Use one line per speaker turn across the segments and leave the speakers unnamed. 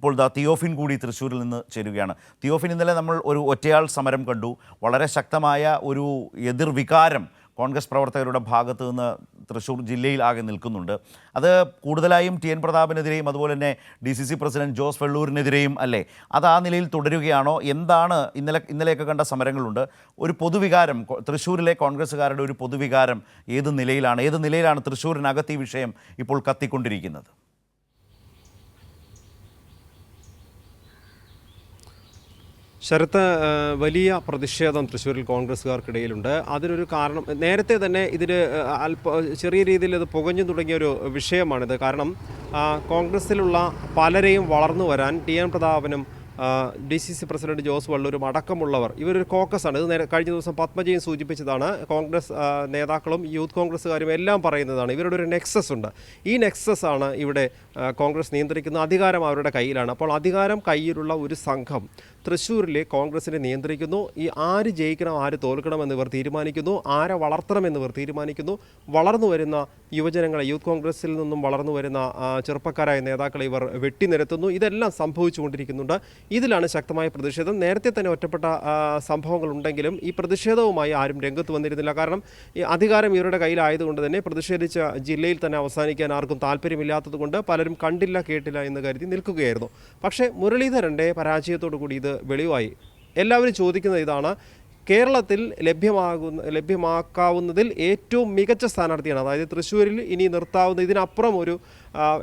ഇപ്പോൾ ദാ തിയോഫിൻ കൂടി തൃശ്ശൂരിൽ നിന്ന് ചേരുകയാണ്. തിയോഫിൻ ഇന്നലെ നമ്മൾ ഒരു ഒറ്റയാൾ സമരം കണ്ടു. വളരെ ശക്തമായ ഒരു എതിർവികാരം കോൺഗ്രസ് പ്രവർത്തകരുടെ ഭാഗത്തു നിന്ന് തൃശ്ശൂർ ജില്ലയിൽ ആകെ നിൽക്കുന്നുണ്ട്. അത് കൂടുതലായും ടി എൻ പ്രതാപിനെതിരെയും അതുപോലെ തന്നെ D C C president Jose വെള്ളൂരിനെതിരെയും അല്ലേ? അത് ആ നിലയിൽ തുടരുകയാണോ? എന്താണ് ഇന്നലെ ഇന്നലെയൊക്കെ കണ്ട സമരങ്ങളുണ്ട്. ഒരു പൊതുവികാരം തൃശ്ശൂരിലെ കോൺഗ്രസ്സുകാരുടെ ഒരു പൊതുവികാരം ഏത് നിലയിലാണ്? ഏത് നിലയിലാണ് തൃശ്ശൂരിനകത്ത് ഈ വിഷയം ഇപ്പോൾ കത്തിക്കൊണ്ടിരിക്കുന്നത്?
ശരത്ത് വലിയ പ്രതിഷേധം തൃശ്ശൂരിൽ കോൺഗ്രസ്സുകാർക്കിടയിലുണ്ട്. അതിനൊരു കാരണം നേരത്തെ തന്നെ ഇതിന് അല്പ ചെറിയ രീതിയിൽ ഇത് പുകഞ്ഞു തുടങ്ങിയ ഒരു വിഷയമാണിത്. കാരണം കോൺഗ്രസ്സിലുള്ള പലരെയും വളർന്നു വരാൻ T N പ്രതാപനും D C C president Jose വള്ളൂരും അടക്കമുള്ളവർ ഇവരൊരു കോക്കസാണ്. ഇത് നേരെ കഴിഞ്ഞ ദിവസം പത്മജയും സൂചിപ്പിച്ചതാണ് കോൺഗ്രസ് നേതാക്കളും യൂത്ത് കോൺഗ്രസ്സുകാരും എല്ലാം പറയുന്നതാണ് ഇവരുടെ ഒരു നെക്സസ് ഉണ്ട്. ഈ നെക്സസ് ആണ് ഇവിടെ കോൺഗ്രസ് നിയന്ത്രിക്കുന്ന അധികാരം അവരുടെ കയ്യിലാണ്. അപ്പോൾ അധികാരം കയ്യിലുള്ള ഒരു സംഘം തൃശ്ശൂരിലെ കോൺഗ്രസിനെ നിയന്ത്രിക്കുന്നു. ഈ ആര് ജയിക്കണം ആര് തോൽക്കണം ഇവർ തീരുമാനിക്കുന്നു. ആരെ വളർത്തണം ഇവർ തീരുമാനിക്കുന്നു. വളർന്നു വരുന്ന യുവജനങ്ങളെ യൂത്ത് കോൺഗ്രസിൽ നിന്നും വളർന്നു വരുന്ന ചെറുപ്പക്കാരായ നേതാക്കളെ ഇവർ വെട്ടിനിരത്തുന്നു. ഇതെല്ലാം സംഭവിച്ചുകൊണ്ടിരിക്കുന്നുണ്ട്. ഇതിലാണ് ശക്തമായ പ്രതിഷേധം. നേരത്തെ തന്നെ ഒറ്റപ്പെട്ട സംഭവങ്ങൾ സംഭവങ്ങളുണ്ടെങ്കിലും ഈ പ്രതിഷേധവുമായി ആരും രംഗത്ത് വന്നിരുന്നില്ല. കാരണം ഈ അധികാരം ഇവരുടെ കയ്യിലായതുകൊണ്ട് തന്നെ പ്രതിഷേധിച്ച ജില്ലയിൽ തന്നെ അവസാനിക്കാൻ ആർക്കും താല്പര്യമില്ലാത്തതുകൊണ്ട് പലരും കണ്ടില്ല കേട്ടില്ല എന്ന് കരുതി നിൽക്കുകയായിരുന്നു. പക്ഷേ മുരളീധരന്റെ പരാജയത്തോടു കൂടി ഇത് വെളിവായി. എല്ലാവരും ചോദിക്കുന്നത് ഇതാണ് കേരളത്തിൽ ലഭ്യമാകുന്ന ലഭ്യമാക്കാവുന്നതിൽ ഏറ്റവും മികച്ച സ്ഥാനാർത്ഥിയാണ്. അതായത് തൃശ്ശൂരിൽ ഇനി നിർത്താവുന്ന ഇതിനപ്പുറം ഒരു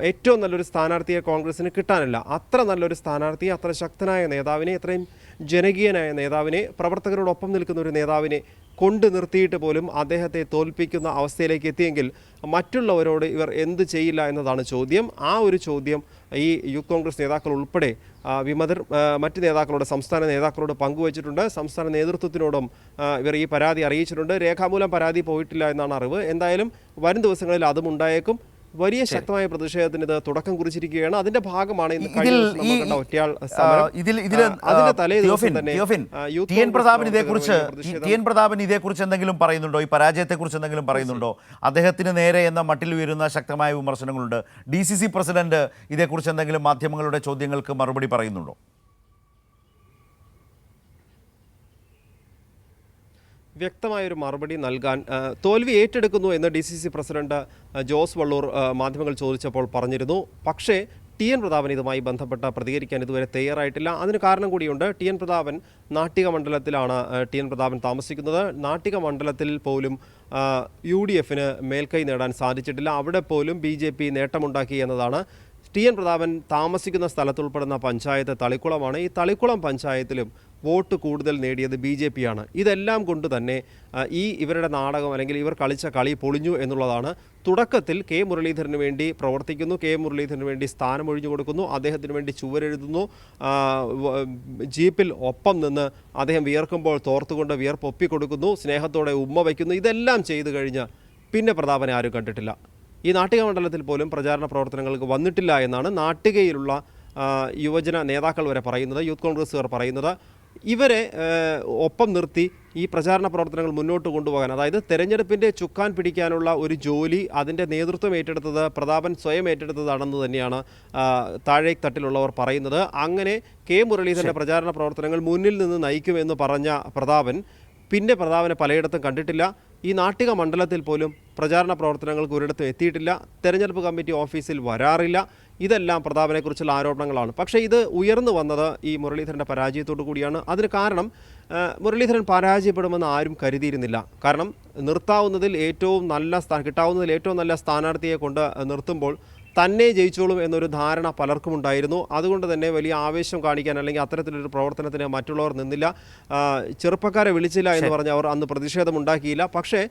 ഏറ്റവും നല്ലൊരു സ്ഥാനാർത്ഥിയെ കോൺഗ്രസിന് കിട്ടാനില്ല. അത്ര നല്ലൊരു സ്ഥാനാർത്ഥിയെ അത്ര ശക്തനായ നേതാവിനെ ഇത്രയും ജനകീയനായ നേതാവിനെ പ്രവർത്തകരോടൊപ്പം നിൽക്കുന്ന ഒരു നേതാവിനെ കൊണ്ട് നിർത്തിയിട്ട് പോലും അദ്ദേഹത്തെ തോൽപ്പിക്കുന്ന അവസ്ഥയിലേക്ക് എത്തിയെങ്കിൽ മറ്റുള്ളവരോട് ഇവർ എന്ത് ചെയ്യില്ല എന്നതാണ് ചോദ്യം. ആ ഒരു ചോദ്യം ഈ യൂത്ത് കോൺഗ്രസ് നേതാക്കൾ ഉൾപ്പെടെ വിമതർ മറ്റ് നേതാക്കളോട് സംസ്ഥാന നേതാക്കളോട് പങ്കുവച്ചിട്ടുണ്ട്. സംസ്ഥാന നേതൃത്വത്തിനോടും ഇവർ ഈ പരാതി അറിയിച്ചിട്ടുണ്ട്. രേഖാമൂലം പരാതി പോയിട്ടില്ല എന്നാണ് അറിവ്. എന്തായാലും വരും ദിവസങ്ങളിൽ അതും ഉണ്ടായേക്കും. വലിയ ശക്തമായ പ്രതിഷേധത്തിന് ഇത് തുടക്കം കുറിച്ചിരിക്കുകയാണ്. അതിന്റെ ഭാഗമാണ് ഇന്ന് കഴിഞ്ഞ
ഇതിൽ
ദിവസം നമ്മൾ
ഈ-
കണ്ട ഒറ്റയാൾ
ആ,
സമരം.
ഇതിൽ ഇതിൽ
അതിന്റെ തലേ ദിവസം തന്നെ
തിയോഫിൻ,
ആ, യൂത്ത്
ടി എൻ പ്രതാപൻ ഇതേക്കുറിച്ച് ഈ
പ്രതിഷേധം
ടി എൻ പ്രതാപൻ ഇതേക്കുറിച്ച് എന്തെങ്കിലും പറയുന്നുണ്ടോ? ഈ പരാജയത്തെക്കുറിച്ച് എന്തെങ്കിലും പറയുന്നുണ്ടോ? അദ്ദേഹത്തിന് നേരെ എന്ന മട്ടിൽ ഉയരുന്ന ശക്തമായ വിമർശനങ്ങളുണ്ട്. ഡി സി സി പ്രസിഡന്റ് ഇതേക്കുറിച്ച് എന്തെങ്കിലും മാധ്യമങ്ങളുടെ ചോദ്യങ്ങൾക്ക് മറുപടി പറയുന്നുണ്ടോ?
വ്യക്തമായൊരു മറുപടി നൽകാൻ തോൽവി ഏറ്റെടുക്കുന്നു എന്ന് ഡി പ്രസിഡന്റ് ജോസ് വള്ളൂർ മാധ്യമങ്ങൾ ചോദിച്ചപ്പോൾ പറഞ്ഞിരുന്നു. പക്ഷേ ടി എൻ പ്രതാപൻ ഇതുമായി ബന്ധപ്പെട്ട പ്രതികരിക്കാൻ ഇതുവരെ തയ്യാറായിട്ടില്ല. അതിന് കാരണം കൂടിയുണ്ട്. ടി എൻ പ്രതാപൻ നാട്ടിക മണ്ഡലത്തിലാണ് ടി എൻ പ്രതാപൻ താമസിക്കുന്നത്. നാട്ടിക മണ്ഡലത്തിൽ പോലും യു ഡി എഫിന് മേൽക്കൈ നേടാൻ സാധിച്ചിട്ടില്ല. അവിടെ പോലും ബി ജെ പി നേട്ടമുണ്ടാക്കി എന്നതാണ് ടി എൻ പ്രതാപൻ താമസിക്കുന്ന സ്ഥലത്തുൾപ്പെടുന്ന പഞ്ചായത്ത് തളിക്കുളമാണ്. ഈ തളിക്കുളം പഞ്ചായത്തിലും വോട്ട് കൂടുതൽ നേടിയത് ബി ജെ പി ആണ് ഇതെല്ലാം കൊണ്ട് തന്നെ ഈ ഇവരുടെ നാടകം അല്ലെങ്കിൽ ഇവർ കളിച്ച കളി പൊളിഞ്ഞു എന്നുള്ളതാണ്. തുടക്കത്തിൽ കെ മുരളീധരന് വേണ്ടി പ്രവർത്തിക്കുന്നു കെ മുരളീധരന് വേണ്ടി സ്ഥാനം ഒഴിഞ്ഞു കൊടുക്കുന്നു അദ്ദേഹത്തിന് വേണ്ടി ചുവരെഴുതുന്നു. ജീപ്പിൽ ഒപ്പം നിന്ന് അദ്ദേഹം വിയർക്കുമ്പോൾ തോർത്തുകൊണ്ട് വിയർപ്പ് ഒപ്പിക്കൊടുക്കുന്നു സ്നേഹത്തോടെ ഉമ്മ വയ്ക്കുന്നു. ഇതെല്ലാം ചെയ്തു കഴിഞ്ഞ് പിന്നെ പ്രതാപനെ ആരും കണ്ടിട്ടില്ല. ഈ നാട്ടിക മണ്ഡലത്തിൽ പോലും പ്രചാരണ പ്രവർത്തനങ്ങൾക്ക് വന്നിട്ടില്ല എന്നാണ് നാട്ടികയിലുള്ള യുവജന നേതാക്കൾ വരെ പറയുന്നത് യൂത്ത് കോൺഗ്രസ്സുകാർ പറയുന്നത്. ഇവരെ ഒപ്പം നിർത്തി ഈ പ്രചാരണ പ്രവർത്തനങ്ങൾ മുന്നോട്ട് കൊണ്ടുപോകാൻ അതായത് തെരഞ്ഞെടുപ്പിന്റെ ചുക്കാൻ പിടിക്കാനുള്ള ഒരു ജോലി അതിന്റെ നേതൃത്വം ഏറ്റെടുത്തത് പ്രതാപൻ സ്വയം ഏറ്റെടുത്തതാണെന്ന് തന്നെയാണ് താഴേ തട്ടിലുള്ളവർ പറയുന്നത്. അങ്ങനെ കെ മുരളീധരന്റെ പ്രചാരണ പ്രവർത്തനങ്ങൾ മുന്നിൽ നിന്ന് നയിക്കുമെന്ന് പറഞ്ഞ പ്രതാപൻ പിന്നെ പ്രതാപനെ പലയിടത്തും കണ്ടിട്ടില്ല. ഈ നാട്ടിക മണ്ഡലത്തിൽ പോലും പ്രചാരണ പ്രവർത്തനങ്ങൾക്ക് ഒരിടത്തും എത്തിയിട്ടില്ല. തെരഞ്ഞെടുപ്പ് കമ്മിറ്റി ഓഫീസിൽ വരാറില്ല. ഇതെല്ലാം പ്രതാപനെക്കുറിച്ചുള്ള ആരോപണങ്ങളാണ്. പക്ഷേ ഇത് ഉയർന്നു വന്നത് ഈ മുരളീധരന്റെ പരാജയത്തോടു കൂടിയാണ്. അതിന് കാരണം മുരളീധരൻ പരാജയപ്പെടുമെന്ന് ആരും കരുതിയിരുന്നില്ല. കാരണം നിർത്താവുന്നതിൽ ഏറ്റവും നല്ല സ്ഥാ കിട്ടാവുന്നതിൽ ഏറ്റവും നല്ല സ്ഥാനാർത്ഥിയെ കൊണ്ട് നിർത്തുമ്പോൾ തന്നെ ജയിച്ചോളും എന്നൊരു ധാരണ പലർക്കും ഉണ്ടായിരുന്നു. അതുകൊണ്ട് തന്നെ വലിയ ആവേശം കാണിക്കാൻ അല്ലെങ്കിൽ അത്തരത്തിലൊരു പ്രവർത്തനത്തിന് മറ്റുള്ളവർ നിന്നില്ല. ചെറുപ്പക്കാരെ വിളിച്ചില്ല എന്ന് പറഞ്ഞ് അവർ അന്ന് പ്രതിഷേധമുണ്ടാക്കിയില്ല പക്ഷേ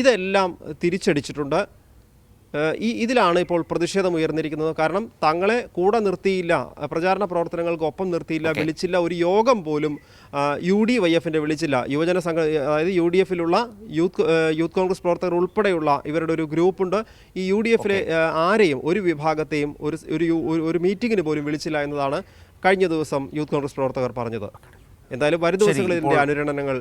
ഇതെല്ലാം തിരിച്ചടിച്ചിട്ടുണ്ട്. ഈ ഇതിലാണ് ഇപ്പോൾ പ്രതിഷേധം ഉയർന്നിരിക്കുന്നത്. കാരണം തങ്ങളെ കൂടെ നിർത്തിയില്ല പ്രചാരണ പ്രവർത്തനങ്ങൾക്ക് ഒപ്പം നിർത്തിയില്ല വിളിച്ചില്ല ഒരു യോഗം പോലും യു ഡി വൈ എഫിന്റെ വിളിച്ചില്ല. യുവജന സംഘ അതായത് യു ഡി എഫിലുള്ള യൂത്ത് യൂത്ത് കോൺഗ്രസ് പ്രവർത്തകർ ഉൾപ്പെടെയുള്ള ഇവരുടെ ഒരു ഗ്രൂപ്പുണ്ട്. ഈ യു ഡി എഫിലെ ആരെയും ഒരു വിഭാഗത്തെയും ഒരു ഒരു മീറ്റിങ്ങിന് പോലും വിളിച്ചില്ല എന്നതാണ് കഴിഞ്ഞ ദിവസം യൂത്ത് കോൺഗ്രസ് പ്രവർത്തകർ പറഞ്ഞത്. എന്തായാലും വരും ദിവസങ്ങളിൽ ഇതിന്റെ അനുരണനങ്ങൾ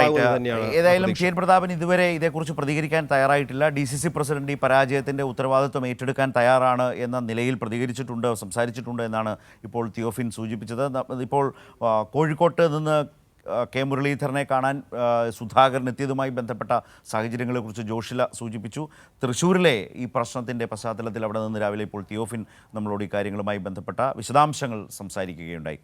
റൈറ്റ്.
തന്നെയാണ്
ഏതായാലും ഷീൻ പ്രതാപൻ ഇതുവരെ ഇതേക്കുറിച്ച് പ്രതികരിക്കാൻ തയ്യാറായിട്ടില്ല. ഡി സി സി പ്രസിഡന്റ് ഈ പരാജയത്തിന്റെ ഉത്തരവാദിത്വം ഏറ്റെടുക്കാൻ തയ്യാറാണ് എന്ന നിലയിൽ പ്രതികരിച്ചിട്ടുണ്ട് സംസാരിച്ചിട്ടുണ്ട് എന്നാണ് ഇപ്പോൾ തിയോഫിൻ സൂചിപ്പിച്ചത്. ഇപ്പോൾ കോഴിക്കോട്ട് നിന്ന് കെ മുരളീധരനെ കാണാൻ സുധാകരൻ എത്തിയതുമായി ബന്ധപ്പെട്ട സാഹചര്യങ്ങളെക്കുറിച്ച് ജോഷില സൂചിപ്പിച്ചു. തൃശ്ശൂരിലെ ഈ പ്രശ്നത്തിന്റെ പശ്ചാത്തലത്തിൽ അവിടെ നിന്ന് രാവിലെ ഇപ്പോൾ തിയോഫിൻ നമ്മളോട് ഈ കാര്യങ്ങളുമായി ബന്ധപ്പെട്ട വിശദാംശങ്ങൾ സംസാരിക്കുകയുണ്ടായി.